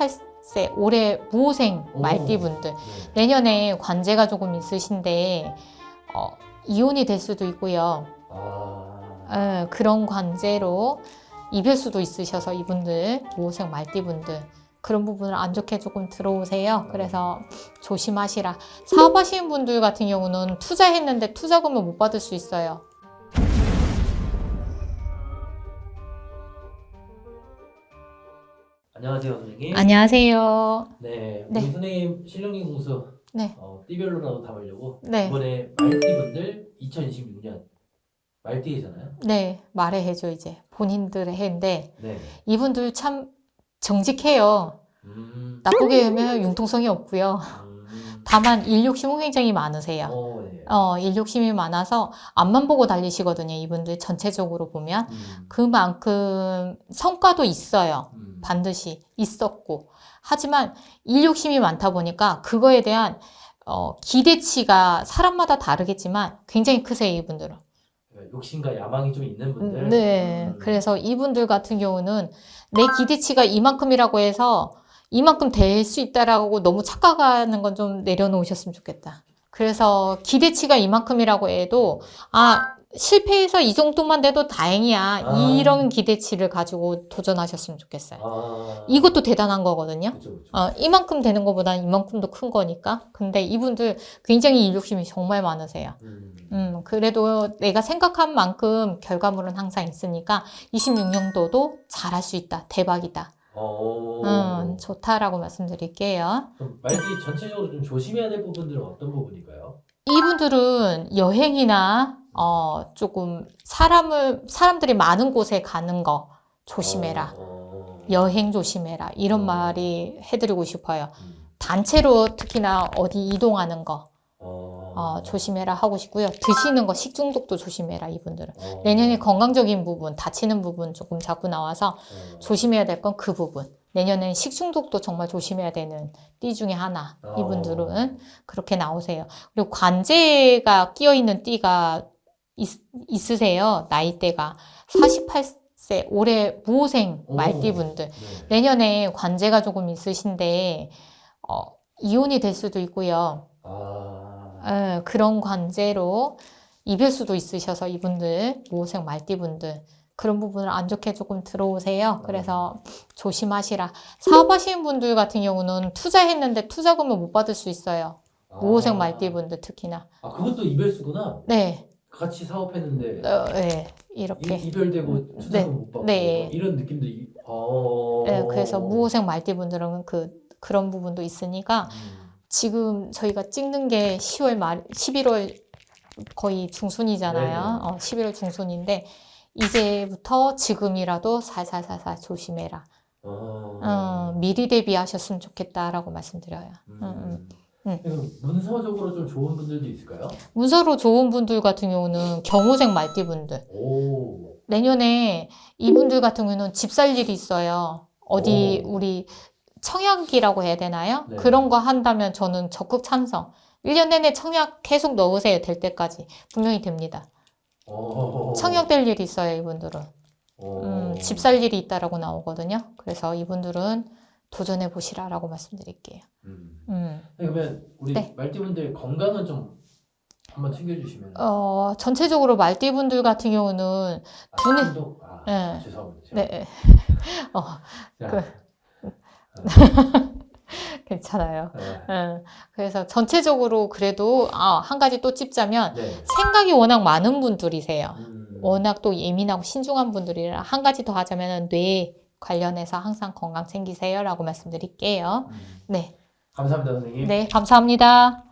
48세 올해 무호생 오. 말띠분들 네. 내년에 관제가 조금 있으신데 어, 이혼이 될 수도 있고요. 아, 예, 그런 관제로 이별 수도 있으셔서 이분들 무호생 말띠분들 그런 부분을 안 좋게 조금 들어오세요. 그래서 조심하시라. 사업하시는 분들 같은 경우는 투자했는데 투자금을 못 받을 수 있어요. 안녕하세요 선생님. 안녕하세요. 네, 네. 우리 선생님 실력인 공수 네. 어, 띠별로라도 담으려고 네. 이번에 말띠분들 2026년 말띠잖아요. 네, 말해 해줘 이제 본인들의 해인데 네. 이분들 참 정직해요. 음. 나쁘게 하면 융통성이 없고요. 음. 다만 일욕심은 굉장히 많으세요. 어, 네. 어, 일욕심이 많아서 앞만 보고 달리시거든요. 이분들 전체적으로 보면 음. 그만큼 성과도 있어요. 음. 반드시 있었고 하지만 일욕심이 많다 보니까 그거에 대한 어, 기대치가 사람마다 다르겠지만 굉장히 크세요. 이분들은. 그러니까 욕심과 야망이 좀 있는 분들. 네. 음. 그래서 이분들 같은 경우는 내 기대치가 이만큼이라고 해서 이만큼 될 수 있다라고 너무 착각하는 건 좀 내려놓으셨으면 좋겠다. 그래서 기대치가 이만큼이라고 해도 아 실패해서 이 정도만 돼도 다행이야 아. 이런 기대치를 가지고 도전하셨으면 좋겠어요. 아. 이것도 대단한 거거든요. 그쵸, 그쵸. 어, 이만큼 되는 것보다는 이만큼도 큰 거니까. 근데 이분들 굉장히 일욕심이 정말 많으세요. 음. 음, 그래도 내가 생각한 만큼 결과물은 항상 있으니까 26년도도 잘할 수 있다. 대박이다. 어. 음, 좋다라고 말씀드릴게요. 말띠 전체적으로 좀 조심해야 될 부분들은 어떤 부분일까요? 이분들은 여행이나 어, 조금 사람을 사람들이 많은 곳에 가는 거 조심해라. 어. 여행 조심해라. 이런 어. 말이 해드리고 싶어요. 음. 단체로 특히나 어디 이동하는 거 어. 어, 조심해라 하고 싶고요. 드시는 거 식중독도 조심해라 이분들은. 어. 내년에 건강적인 부분, 다치는 부분 조금 자꾸 나와서 어. 조심해야 될 건 그 부분. 내년엔 식중독도 정말 조심해야 되는 띠 중에 하나. 어. 이분들은 그렇게 나오세요. 그리고 관제가 끼어 있는 띠가 있, 있으세요. 나이대가 48세 올해 무호생 오. 말띠분들. 네. 내년에 관제가 조금 있으신데 어, 이혼이 될 수도 있고요. 아. 예, 그런 관제로 이별 수도 있으셔서 이분들 모생 말띠분들 그런 부분을 안 좋게 조금 들어오세요. 그래서 조심하시라. 사업하시는 분들 같은 경우는 투자했는데 투자금을 못 받을 수 있어요. 모생 아. 말띠분들 특히나. 아 그것도 이별수구나. 네, 같이 사업했는데 어, 네 이렇게. 이, 별되고 네, 투자금 못 받고 네. 뭐 이런 느낌도 이, 어. 네, 그래서 무호생 말띠분들은 그 그런 부분도 있으니까 음. 지금 저희가 찍는 게 10월 말, 11월 거의 중순이잖아요. 네네. 어, 11월 중순인데 이제부터 지금이라도 살살살살 조심해라. 어. 어, 미리 대비하셨으면 좋겠다라고 말씀드려요. 음. 음, 음. 그럼 문서적으로 좀 좋은 분들도 있을까요? 문서로 좋은 분들 같은 경우는 경호생 말띠 분들. 오. 내년에 이분들 같은 경우는 집 살 일이 있어요. 어디 오. 우리 청약이라고 해야 되나요? 네. 그런 거 한다면 저는 적극 찬성. 1년 내내 청약 계속 넣으세요. 될 때까지. 분명히 됩니다. 어. 청약될 일이 있어요. 이분들은. 어. 음, 집살 일이 있다라고 나오거든요. 그래서 이분들은 도전해 보시라라고 말씀드릴게요. 음. 음. 그러면 우리 네. 말띠분들 건강은 좀 한번 챙겨주시면. 어, 전체적으로 말띠분들 같은 경우는 아, 두뇌- 신동- 아, 네. 죄송합니다. 네. 어, 자, 그- 괜찮아요. 네. 음, 그래서 전체적으로 그래도 아, 한 가지 또 찝자면 네. 생각이 워낙 많은 분들이세요. 음. 워낙 또 예민하고 신중한 분들이라 한 가지 더 하자면 뇌 관련해서 항상 건강 챙기세요라고 말씀드릴게요. 음. 네, 감사합니다, 선생님. 네, 감사합니다.